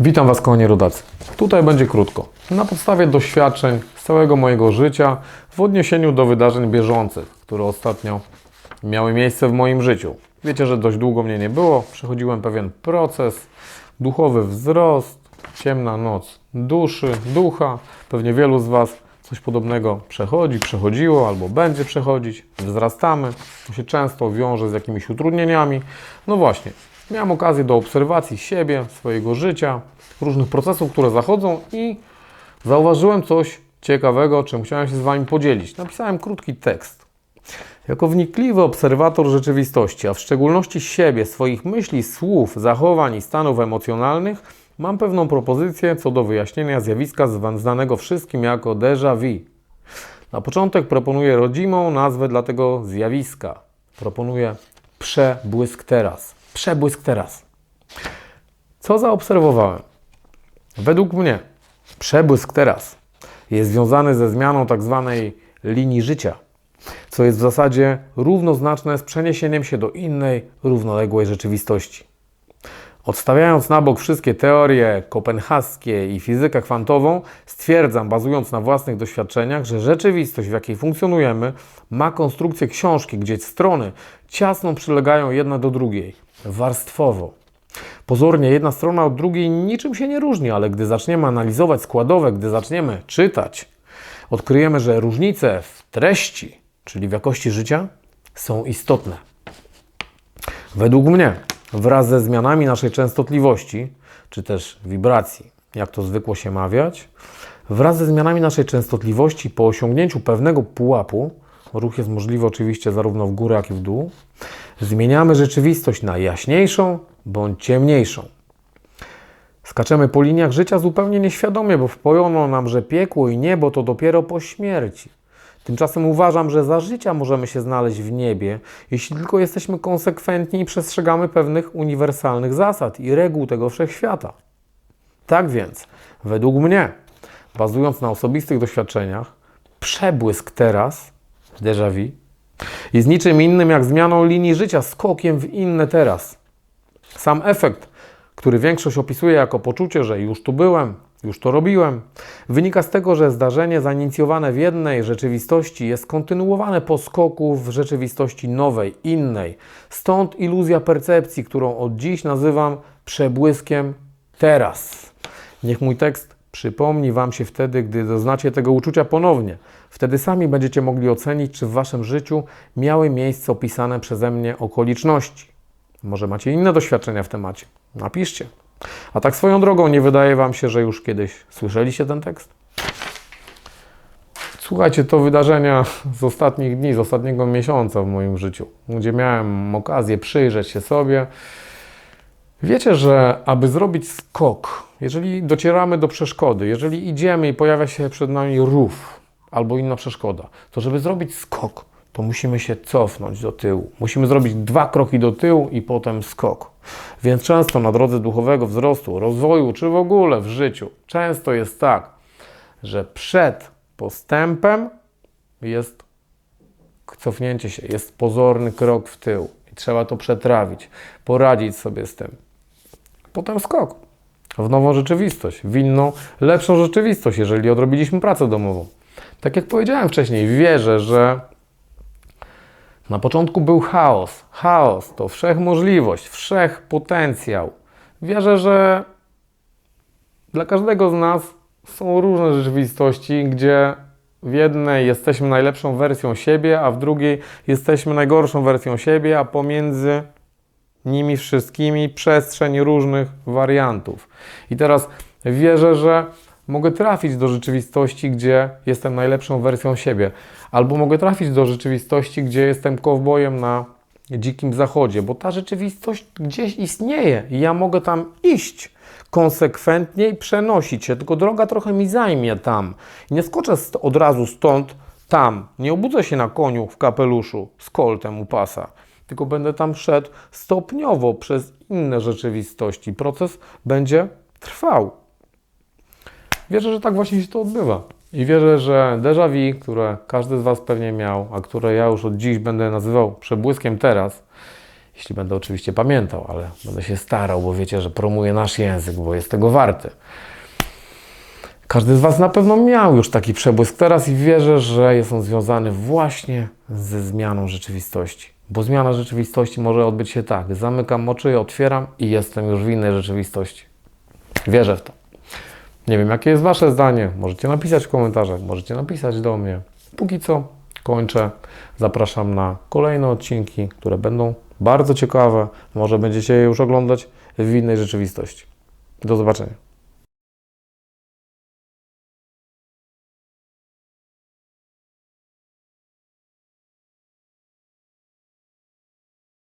Witam Was, kochani rodacy. Tutaj będzie krótko. Na podstawie doświadczeń z całego mojego życia w odniesieniu do wydarzeń bieżących, które ostatnio miały miejsce w moim życiu. Wiecie, że dość długo mnie nie było. Przechodziłem pewien proces, duchowy wzrost, ciemna noc duszy, ducha. Pewnie wielu z Was coś podobnego przechodzi, przechodziło albo będzie przechodzić. Wzrastamy. To się często wiąże z jakimiś utrudnieniami. No właśnie, miałem okazję do obserwacji siebie, swojego życia, różnych procesów, które zachodzą i zauważyłem coś ciekawego, czym chciałem się z Wami podzielić. Napisałem krótki tekst. Jako wnikliwy obserwator rzeczywistości, a w szczególności siebie, swoich myśli, słów, zachowań i stanów emocjonalnych, mam pewną propozycję co do wyjaśnienia zjawiska znanego wszystkim jako déjà vu. Na początek proponuję rodzimą nazwę dla tego zjawiska. Proponuję przebłysk teraz. Przebłysk teraz. Co zaobserwowałem? Według mnie przebłysk teraz jest związany ze zmianą tak zwanej linii życia, co jest w zasadzie równoznaczne z przeniesieniem się do innej, równoległej rzeczywistości. Odstawiając na bok wszystkie teorie kopenhaskie i fizykę kwantową, stwierdzam, bazując na własnych doświadczeniach, że rzeczywistość, w jakiej funkcjonujemy, ma konstrukcję książki, gdzie strony ciasno przylegają jedna do drugiej, warstwowo. Pozornie jedna strona od drugiej niczym się nie różni, ale gdy zaczniemy analizować składowe, gdy zaczniemy czytać, odkryjemy, że różnice w treści, czyli w jakości życia, są istotne. Według mnie, wraz ze zmianami naszej częstotliwości, czy też wibracji, jak to zwykło się mawiać, wraz ze zmianami naszej częstotliwości po osiągnięciu pewnego pułapu, ruch jest możliwy oczywiście zarówno w górę, jak i w dół, zmieniamy rzeczywistość na jaśniejszą bądź ciemniejszą. Skaczemy po liniach życia zupełnie nieświadomie, bo wpojono nam, że piekło i niebo to dopiero po śmierci. Tymczasem uważam, że za życia możemy się znaleźć w niebie, jeśli tylko jesteśmy konsekwentni i przestrzegamy pewnych uniwersalnych zasad i reguł tego wszechświata. Tak więc, według mnie, bazując na osobistych doświadczeniach, przebłysk teraz, déjà vu, jest niczym innym jak zmianą linii życia, skokiem w inne teraz. Sam efekt, który większość opisuje jako poczucie, że już tu byłem, już to robiłem, wynika z tego, że zdarzenie zainicjowane w jednej rzeczywistości jest kontynuowane po skoku w rzeczywistości nowej, innej. Stąd iluzja percepcji, którą od dziś nazywam przebłyskiem teraz. Niech mój tekst przypomni Wam się wtedy, gdy doznacie tego uczucia ponownie. Wtedy sami będziecie mogli ocenić, czy w Waszym życiu miały miejsce opisane przeze mnie okoliczności. Może macie inne doświadczenia w temacie. Napiszcie. A tak swoją drogą, nie wydaje Wam się, że już kiedyś słyszeliście ten tekst? Słuchajcie, to wydarzenia z ostatnich dni, z ostatniego miesiąca w moim życiu, gdzie miałem okazję przyjrzeć się sobie. Wiecie, że aby zrobić skok, jeżeli docieramy do przeszkody, jeżeli idziemy i pojawia się przed nami rów albo inna przeszkoda, to żeby zrobić skok, to musimy się cofnąć do tyłu. Musimy zrobić dwa kroki do tyłu i potem skok. Więc często na drodze duchowego wzrostu, rozwoju, czy w ogóle w życiu, często jest tak, że przed postępem jest cofnięcie się, jest pozorny krok w tył i trzeba to przetrawić, poradzić sobie z tym. Potem skok w nową rzeczywistość, w inną, lepszą rzeczywistość, jeżeli odrobiliśmy pracę domową. Tak jak powiedziałem wcześniej, wierzę, że na początku był chaos. Chaos to wszechmożliwość, wszechpotencjał. Wierzę, że dla każdego z nas są różne rzeczywistości, gdzie w jednej jesteśmy najlepszą wersją siebie, a w drugiej jesteśmy najgorszą wersją siebie, a pomiędzy nimi wszystkimi przestrzeń różnych wariantów. I teraz wierzę, że mogę trafić do rzeczywistości, gdzie jestem najlepszą wersją siebie, albo mogę trafić do rzeczywistości, gdzie jestem kowbojem na dzikim zachodzie, bo ta rzeczywistość gdzieś istnieje i ja mogę tam iść konsekwentnie i przenosić się, tylko droga trochę mi zajmie tam. Nie skoczę od razu stąd tam, nie obudzę się na koniu w kapeluszu z koltem u pasa, tylko będę tam szedł stopniowo przez inne rzeczywistości. Proces będzie trwał. Wierzę, że tak właśnie się to odbywa. I wierzę, że déjà vu, które każdy z Was pewnie miał, a które ja już od dziś będę nazywał przebłyskiem teraz, Jeśli będę oczywiście pamiętał, ale będę się starał, bo wiecie, że promuję nasz język, bo jest tego warty. Każdy z Was na pewno miał już taki przebłysk teraz i wierzę, że jest on związany właśnie ze zmianą rzeczywistości. Bo zmiana rzeczywistości może odbyć się tak: zamykam oczy, otwieram i jestem już w innej rzeczywistości. Wierzę w to. Nie wiem, jakie jest Wasze zdanie. Możecie napisać w komentarzach, możecie napisać do mnie. Póki co kończę. Zapraszam na kolejne odcinki, które będą bardzo ciekawe. Może będziecie je już oglądać w innej rzeczywistości. Do zobaczenia.